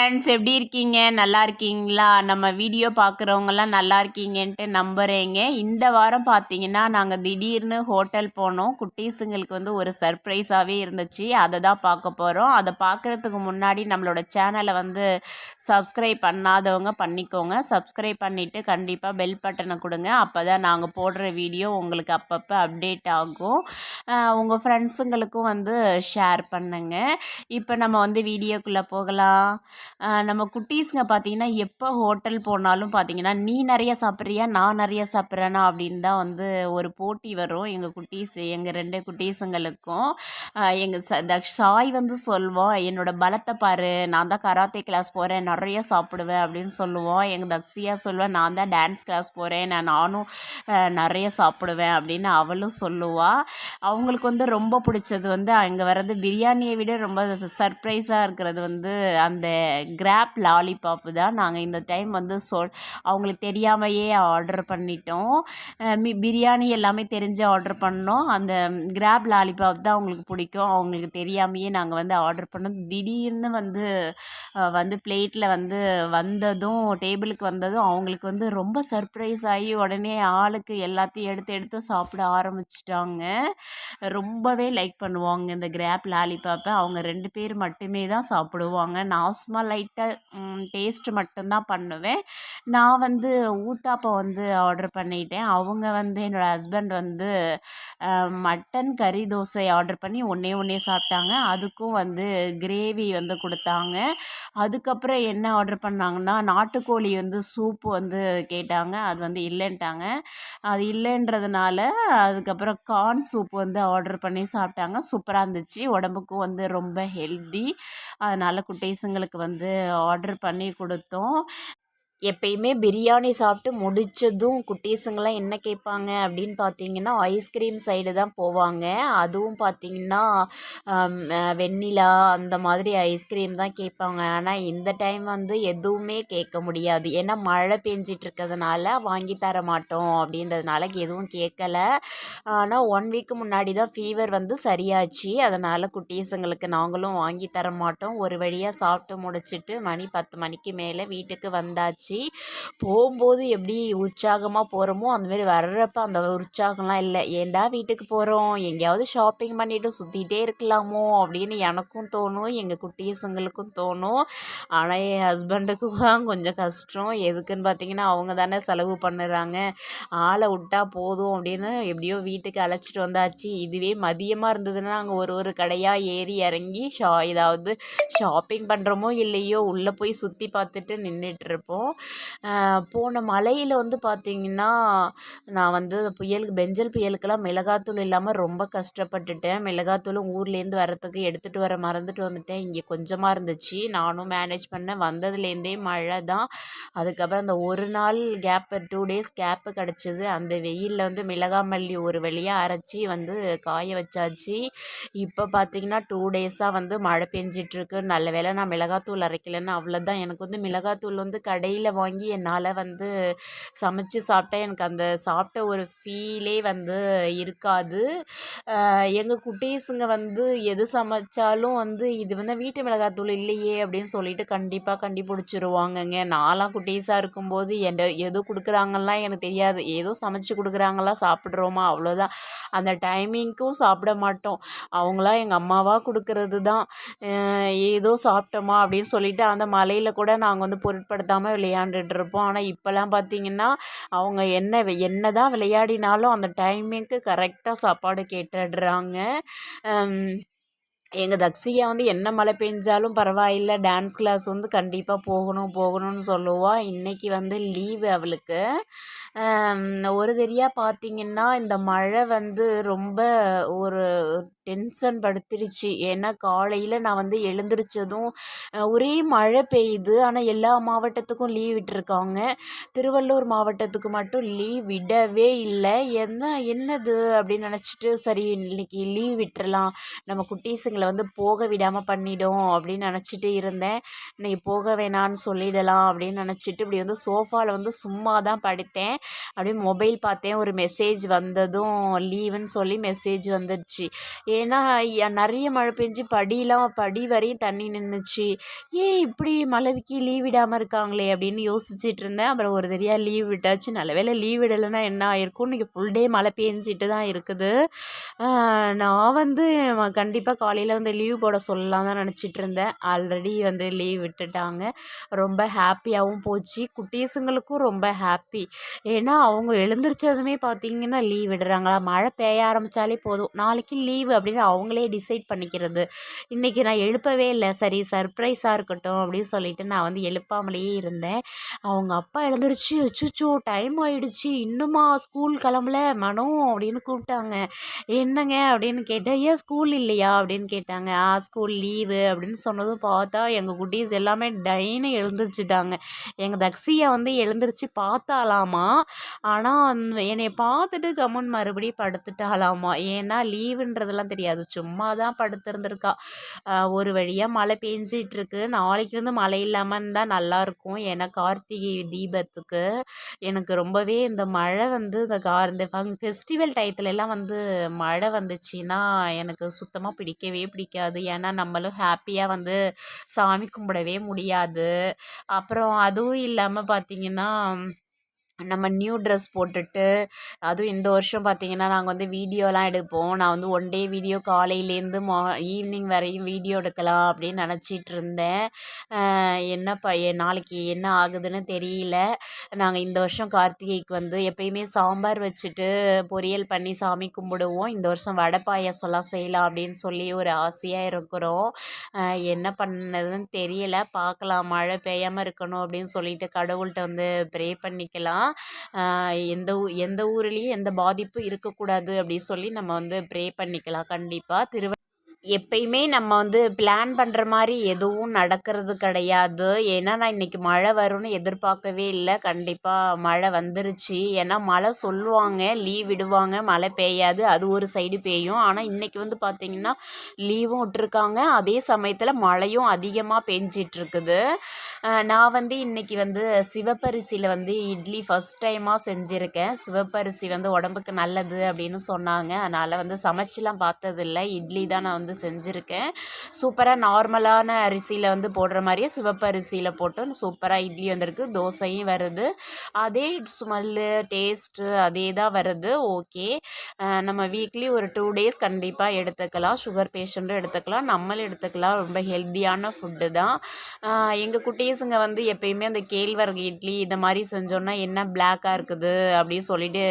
Friends எப்படி இருக்கீங்க? நல்லா இருக்கீங்களா? நம்ம வீடியோ பார்க்குறவங்கலாம் நல்லா இருக்கீங்கன்ட்டு நம்புகிறேங்க இந்த வாரம் பார்த்தீங்கன்னா நாங்கள் திடீர்னு ஹோட்டல் போனோம். குட்டீஸுங்களுக்கு வந்து ஒரு சர்ப்ரைஸாகவே இருந்துச்சு. அதை தான் பார்க்க போகிறோம் அதை பார்க்குறதுக்கு முன்னாடி நம்மளோட சேனலை வந்து சப்ஸ்கிரைப் பண்ணாதவங்க பண்ணிக்கோங்க. சப்ஸ்கிரைப் பண்ணிவிட்டு கண்டிப்பாக பெல் பட்டனை கொடுங்க. அப்போ தான் நாங்கள் போடுற வீடியோ உங்களுக்கு அப்பப்போ அப்டேட் ஆகும். உங்கள் ஃப்ரெண்ட்ஸுங்களுக்கும் வந்து ஷேர் பண்ணுங்க. இப்போ நம்ம வந்து வீடியோக்குள்ளே போகலாம். நம்ம குட்டீஸுங்க பார்த்தீங்கன்னா எப்போ ஹோட்டல் போனாலும் பார்த்தீங்கன்னா நீ நிறைய சாப்பிட்றியா? நான் நிறைய சாப்பிட்றேனா? அப்படின்னு தான் வந்து ஒரு போட்டி வரும். எங்கள் குட்டீஸ் எங்கள் ரெண்டு குட்டீஸுங்களுக்கும். எங்கள் ச தக்ஷ் சாய் வந்து சொல்வோம் என்னோட பலத்தை பாரு நான் தான் கராத்தே கிளாஸ் போகிறேன் நிறைய சாப்பிடுவேன் அப்படின்னு சொல்லுவோம் எங்கள் தக்ஷியா சொல்லுவேன் நான் தான் டான்ஸ் கிளாஸ் போகிறேன் நான் நானும் நிறைய சாப்பிடுவேன் அப்படின்னு அவளும் சொல்லுவாள் அவங்களுக்கு வந்து ரொம்ப பிடிச்சது வந்து அங்கே வர்றது பிரியாணியை விட ரொம்ப சர்ப்ரைஸாக இருக்கிறது வந்து அந்த கிராப் லாலிபாப்பு தான் நாங்கள் இந்த டைம் வந்து சொல் அவங்களுக்கு தெரியாமையே ஆர்டர் பண்ணிட்டோம். பிரியாணி எல்லாமே தெரிஞ்சு ஆர்டர் பண்ணோம். அந்த கிராப் லாலிபாப் தான் அவங்களுக்கு பிடிக்கும். அவங்களுக்கு தெரியாமையே நாங்கள் வந்து ஆர்டர் பண்ணோம். திடீர்னு வந்து வந்து பிளேட்டில் வந்து வந்ததும் டேபிளுக்கு வந்ததும் அவங்களுக்கு வந்து ரொம்ப சர்ப்ரைஸ் ஆகி உடனே ஆளுக்கு எல்லாத்தையும் எடுத்து எடுத்து சாப்பிட ஆரம்பிச்சிட்டாங்க. ரொம்பவே லைக் பண்ணுவாங்க இந்த கிராப் லாலிபாப்பை அவங்க ரெண்டு பேர் மட்டுமே தான் சாப்பிடுவாங்க. நான் சும்மா லைட்டாக டேஸ்ட் மட்டும்தான் பண்ணுவேன். நான் வந்து ஊத்தாப்பம் வந்து ஆர்டர் பண்ணிட்டேன். அவங்க வந்து என்னோடய ஹஸ்பண்ட் வந்து மட்டன் கறி தோசை ஆர்டர் பண்ணி ஒன்றே ஒன்றே சாப்பிட்டாங்க. அதுக்கும் வந்து கிரேவி வந்து கொடுத்தாங்க. அதுக்கப்புறம் என்ன ஆர்டர் பண்ணாங்கன்னா நாட்டுக்கோழி வந்து சூப்பு வந்து கேட்டாங்க. அது வந்து இல்லைன்ட்டாங்க. அது இல்லைன்றதுனால அதுக்கப்புறம் கார்ன் சூப் வந்து ஆர்டர் பண்ணி சாப்பிட்டாங்க. சூப்பராக இருந்துச்சு. உடம்புக்கும் வந்து ரொம்ப ஹெல்தி அதனால் குட்டீஸுங்களுக்கு வந்து ஆர்டர் பண்ணி கொடுத்தோம். எப்பயுமே பிரியாணி சாப்பிட்டு முடித்ததும் குட்டீஸுங்கெல்லாம் என்ன கேட்பாங்க அப்படின்னு பார்த்தீங்கன்னா ஐஸ்கிரீம் சைடு தான் போவாங்க. அதுவும் பார்த்தீங்கன்னா வெண்ணிலா அந்த மாதிரி ஐஸ்கிரீம் தான் கேட்பாங்க. ஆனால் இந்த டைம் வந்து எதுவுமே கேட்க முடியாது. ஏன்னா மழை பெஞ்சிட்டு இருக்கிறதுனால வாங்கி தர மாட்டோம் அப்படின்றதுனால எதுவும் கேட்கல. ஆனால் ஒன் வீக் முன்னாடி தான் ஃபீவர் வந்து சரியாச்சு. அதனால் குட்டீஸுங்களுக்கு நாங்களும் வாங்கி தர மாட்டோம். ஒரு வழியாக சாப்பிட்டு முடிச்சுட்டு மணி பத்து மணிக்கு மேலே வீட்டுக்கு வந்தாச்சு. இருந்துச்சு போகும்போது எப்படி உற்சாகமாக போகிறோமோ அந்தமாரி வர்றப்ப அந்த உற்சாகம்லாம் இல்லை. ஏன்டா வீட்டுக்கு போகிறோம் எங்கேயாவது ஷாப்பிங் பண்ணிவிட்டு சுற்றிட்டே இருக்கலாமோ? அப்படின்னு எனக்கும் தோணும். எங்கள் குட்டீஸுங்களுக்கும் தோணும். ஆனால் என் ஹஸ்பண்டுக்கும் தான் கொஞ்சம் கஷ்டம். எதுக்குன்னு பார்த்தீங்கன்னா அவங்க தானே செலவு பண்ணுறாங்க. ஆளை விட்டா போதும் அப்படின்னு எப்படியோ வீட்டுக்கு அழைச்சிட்டு வந்தாச்சு. இதுவே மதியமாக இருந்ததுன்னா நாங்கள் ஒரு ஒரு கடையாக ஏறி இறங்கி ஷா ஏதாவது ஷாப்பிங் பண்ணுறோமோ இல்லையோ உள்ளே போய் சுற்றி பார்த்துட்டு நின்றுட்டுருப்போம் போன மழையில் வந்து பார்த்திங்கன்னா நான் வந்து புயலுக்கு பெஞ்சல் புயலுக்கெல்லாம் மிளகாத்தூள் இல்லாமல் ரொம்ப கஷ்டப்பட்டுட்டேன். மிளகாத்தூளும் ஊர்லேருந்து வரத்துக்கு எடுத்துகிட்டு வர மறந்துட்டு வந்துட்டேன். இங்கே கொஞ்சமாக இருந்துச்சு. நானும் மேனேஜ் பண்ணேன். வந்ததுலேருந்தே மழை தான். அதுக்கப்புறம் அந்த ஒரு நாள் கேப்பு டூ டேஸ் கேப்பு கிடச்சிது. அந்த வெயிலில் வந்து மிளகா மல்லி ஒரு வழியாக அரைச்சி வந்து காய வச்சாச்சு. இப்போ பார்த்திங்கன்னா டூ டேஸாக வந்து மழை பெஞ்சிட்ருக்கு நல்ல வேலை நான் மிளகாத்தூள் அரைக்கலைன்னு அவ்வளோதான் எனக்கு வந்து மிளகாத்தூள் வந்து கடையில் வாங்கி என்னால் வந்து சமைச்சு சாப்பிட்டா எனக்கு அந்த சாப்பிட்ட ஒரு ஃபீலே வந்து இருக்காது. எங்கள் குட்டீஸுங்க வந்து எது சமைச்சாலும் வந்து இது வந்து வீட்டு மிளகாத்தூள் இல்லையே அப்படின்னு சொல்லிட்டு கண்டிப்பாக கண்டுபிடிச்சிருவாங்கங்க. நான்லாம் குட்டீஸாக இருக்கும்போது என் எது கொடுக்குறாங்கலாம் எனக்கு தெரியாது. ஏதோ சமைச்சு கொடுக்குறாங்களா சாப்பிட்றோமா அவ்வளோதான். அந்த டைமிங்க்கும் சாப்பிட மாட்டோம். அவங்களாம் எங்கள் அம்மாவாக கொடுக்கறது தான். ஏதோ சாப்பிட்டோமா அப்படின்னு சொல்லிட்டு அந்த மலையில் கூட நாங்கள் வந்து பொருட்படுத்தாமல் விளையாண்டுட்டு இருப்போம் ஆனால் இப்போல்லாம் பார்த்திங்கன்னா அவங்க என்ன என்ன தான் விளையாடினாலும் அந்த டைமிங்க்கு கரெக்டாக சாப்பாடு கேட்டுடுறாங்க. எங்கள் தக்ஷிகா வந்து என்ன மழை பெஞ்சாலும் பரவாயில்லை. டான்ஸ் கிளாஸ் வந்து கண்டிப்பாக போகணும் போகணும்னு சொல்லுவாள் இன்றைக்கி வந்து லீவு அவளுக்கு. ஒரு தெரியாக பார்த்திங்கன்னா இந்த மழை வந்து ரொம்ப ஒரு டென்ஷன் படுத்திடுச்சு. ஏன்னா காலையில் நான் வந்து எழுந்திரிச்சதும் ஒரே மழை பெய்யுது. ஆனால் எல்லா மாவட்டத்துக்கும் லீவ் விட்டுருக்காங்க. திருவள்ளூர் மாவட்டத்துக்கு மட்டும் லீவ் விடவே இல்லை. என்ன என்னது அப்படின்னு நினச்சிட்டு சரி இன்னைக்கு லீவ் விட்டுறலாம். நம்ம குட்டீஸுங்களை வந்து போக விடாமல் பண்ணிடும் அப்படின்னு நினச்சிட்டு இருந்தேன். இன்னைக்கு போக வேணான்னு சொல்லிடலாம் அப்படின்னு நினச்சிட்டு இப்படி வந்து சோஃபாவில் வந்து சும்மா தான் படுத்தேன். அப்படியே மொபைல் பார்த்தேன். ஒரு மெசேஜ் வந்ததும் லீவுன்னு சொல்லி மெசேஜ் வந்துடுச்சு. ஏன்னா நிறைய மழை பெஞ்சு படியெலாம் படி வரையும் தண்ணி நின்றுச்சு ஏன் இப்படி மழைக்கு லீவ் விடாமல் இருக்காங்களே அப்படின்னு யோசிச்சுட்டு இருந்தேன். அப்புறம் ஒரு தெரியா லீவ் விட்டாச்சு. நல்ல வேளை லீவ் விடலைன்னா என்ன ஆயிருக்கும்? இன்றைக்கி ஃபுல் டே மழை பெஞ்சிட்டு தான் இருக்குது. நான் வந்து கண்டிப்பாக காலையில் வந்து லீவ் போட சொல்லலாம் தான் நினச்சிட்டு இருந்தேன் ஆல்ரெடி வந்து லீவ் விட்டுட்டாங்க. ரொம்ப ஹாப்பியாகவும் போச்சு. குட்டீஸுங்களுக்கும் ரொம்ப ஹாப்பி ஏன்னா அவங்க எழுந்திரிச்சதுமே பார்த்தீங்கன்னா லீவ் விடுறாங்களா? மழை பெய்ய ஆரம்பித்தாலே போதும். நாளைக்கு லீவு அப்படின்னு அவங்களே டிசைட் பண்ணிக்கிறது. இன்றைக்கி நான் எழுப்பவே இல்லை. சரி சர்ப்ரைஸாக இருக்கட்டும் அப்படின்னு சொல்லிட்டு நான் வந்து எழுப்பாமலேயே இருந்தேன். அவங்க அப்பா எழுந்திரிச்சு அச்சுச்சோ டைம் ஆயிடுச்சு. இன்னுமா ஸ்கூல் கிளம்பல? மனோ அப்படின்னு கூப்பிட்டாங்க. என்னங்க? அப்படின்னு கேட்டேன். ஏன் ஸ்கூல் இல்லையா? அப்படின்னு கேட்டேன் கேட்டாங்க ஆ ஸ்கூல் லீவு அப்படின்னு சொன்னதும் பார்த்தா எங்கள் குட்டீஸ் எல்லாமே டைன்னு எழுந்திரிச்சிட்டாங்க. எங்கள் தக்ஸியா வந்து எழுந்திரிச்சு பார்த்தாலாமா ஆனால் என்னை பார்த்துட்டு கம்முன் மறுபடியும் படுத்துட்டாலாமா ஏன்னா லீவுன்றதெல்லாம் தெரியாது. சும்மா தான் படுத்திருந்திருக்கா ஒரு வழியாக மழை பெஞ்சிட்ருக்கு. நாளைக்கு வந்து மழை இல்லாமல் இருந்தால் நல்லாயிருக்கும் ஏன்னா கார்த்திகை தீபத்துக்கு எனக்கு ரொம்பவே இந்த மழை வந்து இந்த கா இந்த ஃபெஸ்டிவல் டயத்துலலாம் வந்து மழை வந்துச்சுன்னா எனக்கு சுத்தமாக பிடிக்கவே பிடிக்காது. ஏன்னா நம்மளும் ஹாப்பியாக வந்து சாமி கும்பிடவே முடியாது. அப்புறம் அதுவும் இல்லாமல் பார்த்தீங்கன்னா நம்ம நியூ ட்ரெஸ் போட்டுட்டு அதுவும் இந்த வருஷம் பார்த்தீங்கன்னா நாங்கள் வந்து வீடியோலாம் எடுப்போம். நான் வந்து ஒன் டே வீடியோ காலையிலேருந்து மா ஈவினிங் வரையும் வீடியோ எடுக்கலாம் அப்படின்னு நினச்சிட்டு இருந்தேன். என்ன ப நாளைக்கு என்ன ஆகுதுன்னு தெரியல. நாங்கள் இந்த வருஷம் கார்த்திகைக்கு வந்து எப்பயுமே சாம்பார் வச்சுட்டு பொரியல் பண்ணி சாமி கும்பிடுவோம். இந்த வருஷம் வடை பாயாசம்லாம் செய்யலாம் அப்படின்னு சொல்லி ஒரு ஆசையாக இருக்கிறோம். என்ன பண்ணதுன்னு தெரியல. பார்க்கலாம் மழை பெய்யாமல் இருக்கணும் அப்படின்னு சொல்லிட்டு கடவுள்கிட்ட வந்து ப்ரே பண்ணிக்கலாம். எந்த ஊ எந்த ஊர்லேயும் எந்த பாதிப்பும் இருக்கக்கூடாது அப்படின்னு சொல்லி நம்ம வந்து ப்ரே பண்ணிக்கலாம். கண்டிப்பாக திருவ எப்பயுமே நம்ம வந்து பிளான் பண்ணுற மாதிரி எதுவும் நடக்கிறது கிடையாது. ஏன்னா நான் இன்னைக்கு மழை வரும்னு எதிர்பார்க்கவே இல்லை. கண்டிப்பாக மழை வந்துருச்சு. ஏன்னா மழை சொல்லுவாங்க லீவ் விடுவாங்க மழை பெய்யாது. அது ஒரு சைடு பெய்யும். ஆனால் இன்றைக்கி வந்து பார்த்திங்கன்னா லீவும் விட்டுருக்காங்க. அதே சமயத்தில் மழையும் அதிகமாக பெஞ்சிட்ருக்குது. நான் வந்து இன்னைக்கு வந்து சிவப்பரிசியில் வந்து இட்லி ஃபஸ்ட் டைமாக செஞ்சுருக்கேன். சிவப்பரிசி வந்து உடம்புக்கு நல்லது அப்படின்னு சொன்னாங்க. அதனால் வந்து சமைச்சிலாம் பார்த்ததில்ல. இட்லி தான் நான் வந்து செஞ்சுருக்கேன். சூப்பராக நார்மலான அரிசியில் வந்து போடுற மாதிரியே சிவப்பு அரிசியில் போட்டு சூப்பராக இட்லி வந்திருக்கு தோசையும் வருது. அதே ஸ்மெல்லு டேஸ்ட்டு அதே தான் வருது. ஓகே. நம்ம வீக்லி ஒரு டூ டேஸ் கண்டிப்பாக எடுத்துக்கலாம். சுகர் பேஷண்ட்டும் எடுத்துக்கலாம். நம்மளும் எடுத்துக்கலாம். ரொம்ப ஹெல்த்தியான ஃபுட்டு தான். எங்கள் குட்டீஸுங்க வந்து எப்பயுமே அந்த கேழ்வரகு இட்லி இந்த மாதிரி செஞ்சோன்னா என்ன பிளாக்காக இருக்குது அப்படின்னு சொல்லிட்டு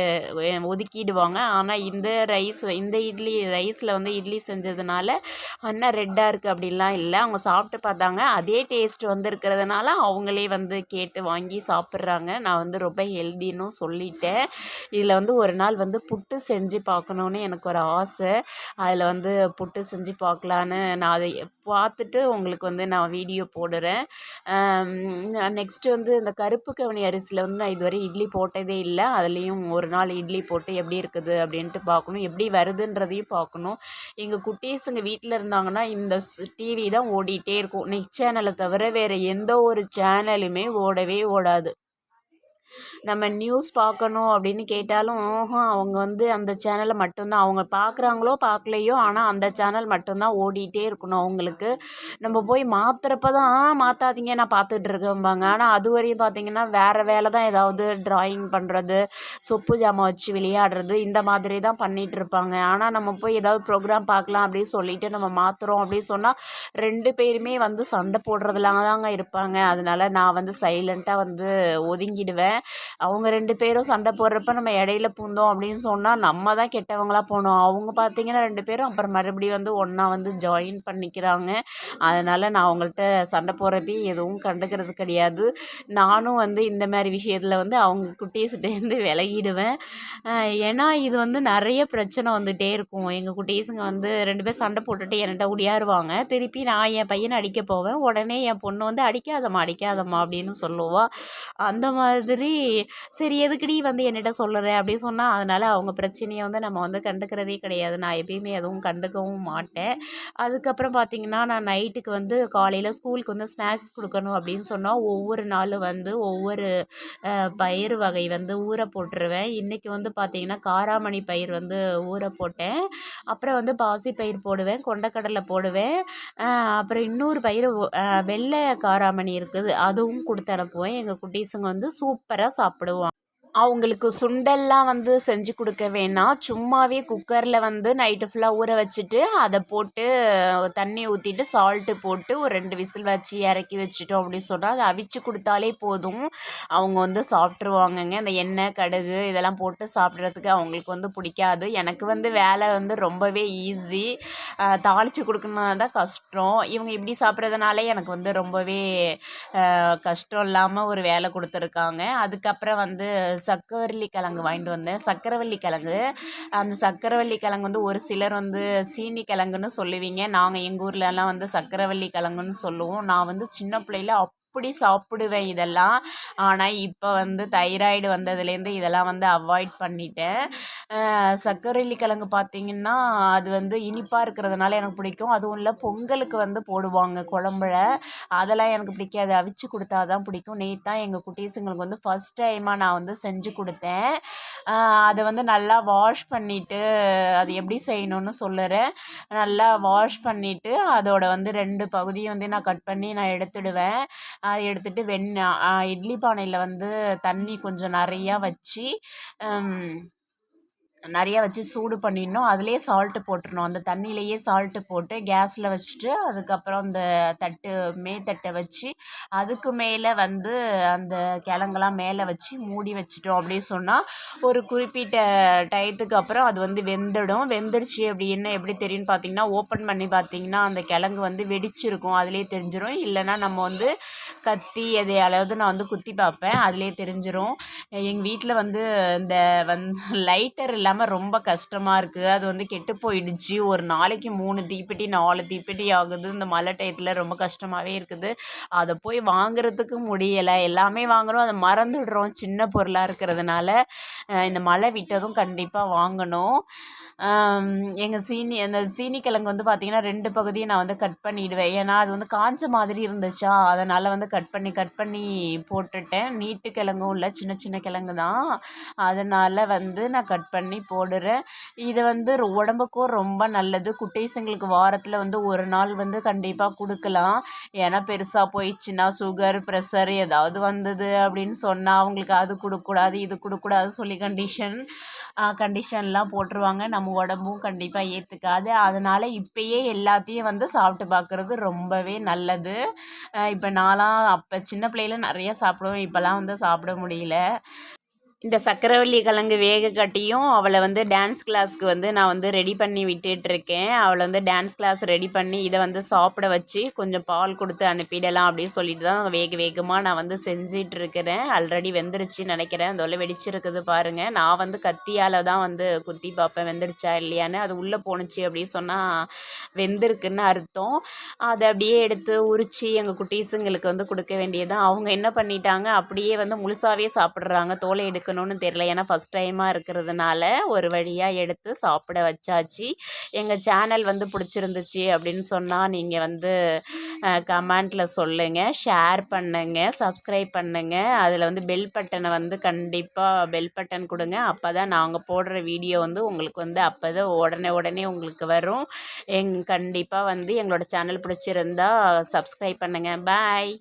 ஒதுக்கிடுவாங்க. ஆனால் இந்த ரைஸ் இந்த இட்லி ரைஸில் வந்து இட்லி செஞ்சதுனால அண்ணா ரெட்டாக இருக்குது அப்படிலாம் இல்லை. அவங்க சாப்பிட்டு பார்த்தாங்க. அதே டேஸ்ட் வந்து இருக்கிறதுனால அவங்களே வந்து கேட்டு வாங்கி சாப்பிட்றாங்க. நான் வந்து ரொம்ப ஹெல்தின்னு சொல்லிட்டேன். இதில் வந்து ஒரு நாள் வந்து புட்டு செஞ்சு பார்க்கணுன்னு எனக்கு ஒரு ஆசை. அதில் வந்து புட்டு செஞ்சு பார்க்கலான்னு நான் அதை பார்த்துட்டு உங்களுக்கு வந்து நான் வீடியோ போடுறேன். நெக்ஸ்ட்டு வந்து இந்த கருப்பு கவனி அரிசியில் வந்து நான் இதுவரை இட்லி போட்டதே இல்லை. அதுலேயும் ஒரு நாள் இட்லி போட்டு எப்படி இருக்குது அப்படின்ட்டு பார்க்கணும். எப்படி வருதுன்றதையும் பார்க்கணும். எங்கள் குட்டீஸுங்க வீட்டில் இருந்தாங்கன்னா இந்த டிவி தான் ஓடிட்டே இருக்கும். நெக்ஸ்ட் சேனலை தவிர வேறு எந்த ஒரு சேனலுமே ஓடவே ஓடாது. நம்ம நியூஸ் பார்க்கணும் அப்படின்னு கேட்டாலும் அவங்க வந்து அந்த சேனலை மட்டும்தான். அவங்க பார்க்குறாங்களோ பார்க்கலையோ ஆனால் அந்த சேனல் மட்டும்தான் ஓடிட்டே இருக்கணும் அவங்களுக்கு. நம்ம போய் மாத்துறப்ப தான் மாற்றாதீங்க நான் பார்த்துட்டு இருக்கேன்பாங்க ஆனால் அது வரையும் பார்த்தீங்கன்னா வேறு வேலை தான் ஏதாவது ட்ராயிங் பண்ணுறது சொப்பு ஜாமான் வச்சு விளையாடுறது இந்த மாதிரி தான் பண்ணிகிட்டு இருப்பாங்க. ஆனால் நம்ம போய் ஏதாவது ப்ரோக்ராம் பார்க்கலாம் அப்படின்னு சொல்லிட்டு நம்ம மாற்றுறோம் அப்படின்னு சொன்னால் ரெண்டு பேருமே வந்து சண்டை போடுறதுலாம் தாங்க இருப்பாங்க. அதனால நான் வந்து சைலண்ட்டாக வந்து ஒதுங்கிடுவேன். அவங்க ரெண்டு பேரும் சண்டை போடுறப்ப நம்ம இடையில பூந்தோம் அப்படின்னு சொன்னால் நம்ம தான் கெட்டவங்களாக போனோம். அவங்க பார்த்தீங்கன்னா ரெண்டு பேரும் அப்புறம் மறுபடியும் வந்து ஒன்றா வந்து ஜாயின் பண்ணிக்கிறாங்க. அதனால் நான் அவங்கள்ட்ட சண்டை போடுறப்பையும் எதுவும் கண்டுக்கிறது கிடையாது. நானும் வந்து இந்த மாதிரி விஷயத்தில் வந்து அவங்க குட்டீஸ்கிட்டேருந்து விலகிடுவேன். ஏன்னா இது வந்து நிறைய பிரச்சனை வந்துகிட்டே இருக்கும். எங்கள் குட்டீஸுங்க வந்து ரெண்டு பேரும் சண்டை போட்டுட்டு என்கிட்ட உடையாருவாங்க திருப்பி நான் என் பையனை அடிக்க போவேன். உடனே என் பொண்ணு வந்து அடிக்காதம்மா அடிக்காதம்மா அப்படின்னு சொல்லுவா. அந்த மாதிரி சொல்லி சரி எதுக்குடி வந்து என்னிட்ட சொல்லுற? அப்படின்னு சொன்னால் அதனால் அவங்க பிரச்சனையை வந்து நம்ம வந்து கண்டுக்கிறதே கிடையாது. நான் எப்பயுமே எதுவும் கண்டுக்கவும் மாட்டேன். அதுக்கப்புறம் பார்த்திங்கன்னா நான் நைட்டுக்கு வந்து காலையில் ஸ்கூலுக்கு வந்து ஸ்நாக்ஸ் கொடுக்கணும் அப்படின்னு சொன்னால் ஒவ்வொரு நாளும் வந்து ஒவ்வொரு பயிறு வகை வந்து ஊற போட்டுருவேன். இன்றைக்கி வந்து பார்த்திங்கன்னா காராமணி பயிர் வந்து ஊற போட்டேன். அப்புறம் வந்து பாசி பயிர் போடுவேன் கொண்டக்கடலை போடுவேன். அப்புறம் இன்னொரு பயிர் வெள்ளை காராமணி இருக்குது அதுவும் கொடுத்து அனுப்புவேன். எங்கள் குட்டீஸுங்க வந்து சூப்பர். சூப்பராக சாப்பிடுவாங்க அவங்களுக்கு சுண்டல்லாம் வந்து செஞ்சு கொடுக்க வேணாம் சும்மாவே குக்கரில் வந்து நைட்டு ஃபுல்லாக ஊற வச்சுட்டு அதை போட்டு தண்ணி ஊற்றிட்டு சால்ட்டு போட்டு ஒரு ரெண்டு விசில் வச்சு இறக்கி வச்சுட்டோம் அப்படின்னு சொன்னால் அதை அவிச்சு கொடுத்தாலே போதும். அவங்க வந்து சாப்பிட்ருவாங்கங்க அந்த எண்ணெய் கடுகு இதெல்லாம் போட்டு சாப்பிட்றதுக்கு அவங்களுக்கு வந்து பிடிக்காது. எனக்கு வந்து வேலை வந்து ரொம்பவே ஈஸி தாளித்து கொடுக்கணும் தான் கஷ்டம். இவங்க இப்படி சாப்பிட்றதுனாலே எனக்கு வந்து ரொம்பவே கஷ்டம் இல்லாமல் ஒரு வேலை கொடுத்துருக்காங்க. அதுக்கப்புறம் வந்து சக்கரவள்ளி கிழங்கு வாங்கிட்டு வந்தேன். சக்கரவள்ளி கிழங்கு அந்த சக்கரவள்ளி கிழங்கு வந்து ஒரு சிலர் வந்து சீனி கிழங்குன்னு சொல்லுவீங்க. நாங்கள் எங்கள் ஊர்லலாம் வந்து சக்கரவள்ளி கிழங்குன்னு சொல்லுவோம். நான் வந்து சின்ன பிள்ளையில அப்படி சாப்பிடுவேன் இதெல்லாம்? ஆனால் இப்போ வந்து தைராய்டு வந்ததுலேருந்து இதெல்லாம் வந்து அவாய்ட் பண்ணிட்டேன். சர்க்கரைவள்ளி கிழங்கு பார்த்திங்கன்னா அது வந்து இனிப்பாக இருக்கிறதுனால எனக்கு பிடிக்கும். அதுவும் இல்லை பொங்கலுக்கு வந்து போடுவாங்க குழம்புல. அதெல்லாம் எனக்கு பிடிக்காது. அவிச்சு கொடுத்தா தான் பிடிக்கும். நேற்று தான் எங்கள் குட்டீஸுங்களுக்கு வந்து ஃபஸ்ட் டைமாக நான் வந்து செஞ்சு கொடுத்தேன். அதை வந்து நல்லா வாஷ் பண்ணிவிட்டு அது எப்படி செய்யணும்னு சொல்லுறேன். நல்லா வாஷ் பண்ணிவிட்டு அதோட வந்து ரெண்டு பகுதியும் வந்து நான் கட் பண்ணி நான் எடுத்துடுவேன். அதை எடுத்துகிட்டு வெண்ணெய் இட்லி பானையில் வந்து தண்ணி கொஞ்சம் நிறையா வச்சு நிறையா வச்சு சூடு பண்ணிடணும். அதுலேயே சால்ட்டு போட்டுடணும். அந்த தண்ணியிலையே சால்ட்டு போட்டு கேஸில் வச்சுட்டு அதுக்கப்புறம் அந்த தட்டு மேத்தட்டை வச்சு அதுக்கு மேலே வந்து அந்த கிழங்கெல்லாம் மேலே வச்சு மூடி வச்சிட்டோம் அப்படி சொன்னால் ஒரு குறிப்பிட்ட டயத்துக்கு அப்புறம் அது வந்து வெந்துடும். வெந்துருச்சு அப்படின்னு எப்படி தெரியும்னு பார்த்தீங்கன்னா ஓப்பன் பண்ணி பார்த்தீங்கன்னா அந்த கிழங்கு வந்து வெடிச்சிருக்கும். அதுலேயே தெரிஞ்சிடும் இல்லைன்னா நம்ம வந்து கத்தி எதையாவது நான் வந்து குத்தி பார்ப்பேன். அதுலேயே தெரிஞ்சிடும் எங்கள் வீட்டில் வந்து இந்த வந்து லைட்டர் இல்லை இல்லாமல் ரொம்ப கஷ்டமாக இருக்குது அது வந்து கெட்டு போயிடுச்சு. ஒரு நாளைக்கு மூணு தீப்பெட்டி நாலு தீப்பெட்டி ஆகுது. இந்த மழை டயத்தில் ரொம்ப கஷ்டமாகவே இருக்குது. அதை போய் வாங்குறதுக்கு முடியலை. எல்லாமே வாங்குகிறோம் அதை மறந்துடுறோம். சின்ன பொருளாக இருக்கிறதுனால இந்த மழை விட்டதும் கண்டிப்பாக வாங்கணும். எங்கள் சீனி அந்த சீனி கிழங்கு வந்து பார்த்திங்கன்னா ரெண்டு பகுதியை நான் வந்து கட் பண்ணிவிடுவேன் ஏன்னா அது வந்து காஞ்ச மாதிரி இருந்துச்சா? அதனால் வந்து கட் பண்ணி கட் பண்ணி போட்டுட்டேன். நீட்டு கிழங்கும் இல்லை சின்ன சின்ன கிழங்கு தான். அதனால் வந்து நான் கட் பண்ணி போடுறேன். இது வந்து உடம்புக்கும் ரொம்ப நல்லது. குட்டீஸுங்களுக்கு வாரத்தில் வந்து ஒரு நாள் வந்து கண்டிப்பாக கொடுக்கலாம். ஏன்னா பெருசாக போயிடுச்சுன்னா சுகர் ப்ரெஷர் ஏதாவது வந்தது அப்படின்னு சொன்னால் அவங்களுக்கு அது கொடுக்கக்கூடாது இது கொடுக்கூடாது சொல்லி கண்டிஷன் கண்டிஷன்லாம் போட்டுருவாங்க. நம்ம உடம்பும் கண்டிப்பாக ஏற்றுக்காது அதனால் இப்போயே எல்லாத்தையும் வந்து சாப்பிட்டு பார்க்குறது ரொம்பவே நல்லது. இப்போ நான்லாம் அப்போ சின்ன பிள்ளையில நிறைய சாப்பிடுவேன். இப்போலாம் வந்து சாப்பிட முடியல. இந்த சக்கரவள்ளி கிழங்கு வேக கட்டியும் அவளை வந்து டான்ஸ் கிளாஸ்க்கு வந்து நான் வந்து ரெடி பண்ணி விட்டுட்ருக்கேன் அவளை வந்து டான்ஸ் கிளாஸ் ரெடி பண்ணி இதை வந்து சாப்பிட வச்சு கொஞ்சம் பால் கொடுத்து அனுப்பிடலாம் அப்படின்னு சொல்லிட்டு தான் வேக வேகமாக நான் வந்து செஞ்சிட்ருக்கிறேன் ஆல்ரெடி வெந்துருச்சு நினைக்கிறேன். அதோட வெடிச்சிருக்குது பாருங்கள் நான் வந்து கத்தியால் தான் வந்து குத்தி பார்ப்பேன். வெந்துருச்சா இல்லையான்னு. அது உள்ளே போணுச்சு அப்படின்னு சொன்னால் வெந்திருக்குன்னு அர்த்தம். அதை அப்படியே எடுத்து உரித்து எங்கள் குட்டீஸுங்களுக்கு வந்து கொடுக்க வேண்டியதான் அவங்க என்ன பண்ணிட்டாங்க? அப்படியே வந்து முழுசாகவே சாப்பிட்றாங்க. தோலை எடுக்க இருக்கணும்னு தெரில ஏன்னா ஃபஸ்ட் டைமாக இருக்கிறதுனால ஒரு வழியாக எடுத்து சாப்பிட வச்சாச்சு. எங்கள் சேனல் வந்து பிடிச்சிருந்துச்சி அப்படின்னு சொன்னால் நீங்கள் வந்து கமெண்ட்டில் சொல்லுங்கள் ஷேர் பண்ணுங்கள் சப்ஸ்கிரைப் பண்ணுங்கள் அதில் வந்து பெல் பட்டனை வந்து கண்டிப்பாக பெல் பட்டன் கொடுங்க. அப்போ தான் நாங்கள் போடுற வீடியோ வந்து உங்களுக்கு வந்து அப்போ தான் உடனே உடனே உங்களுக்கு வரும். எங் கண்டிப்பாக வந்து எங்களோட சேனல் பிடிச்சிருந்தா சப்ஸ்கிரைப் பண்ணுங்கள் பாய்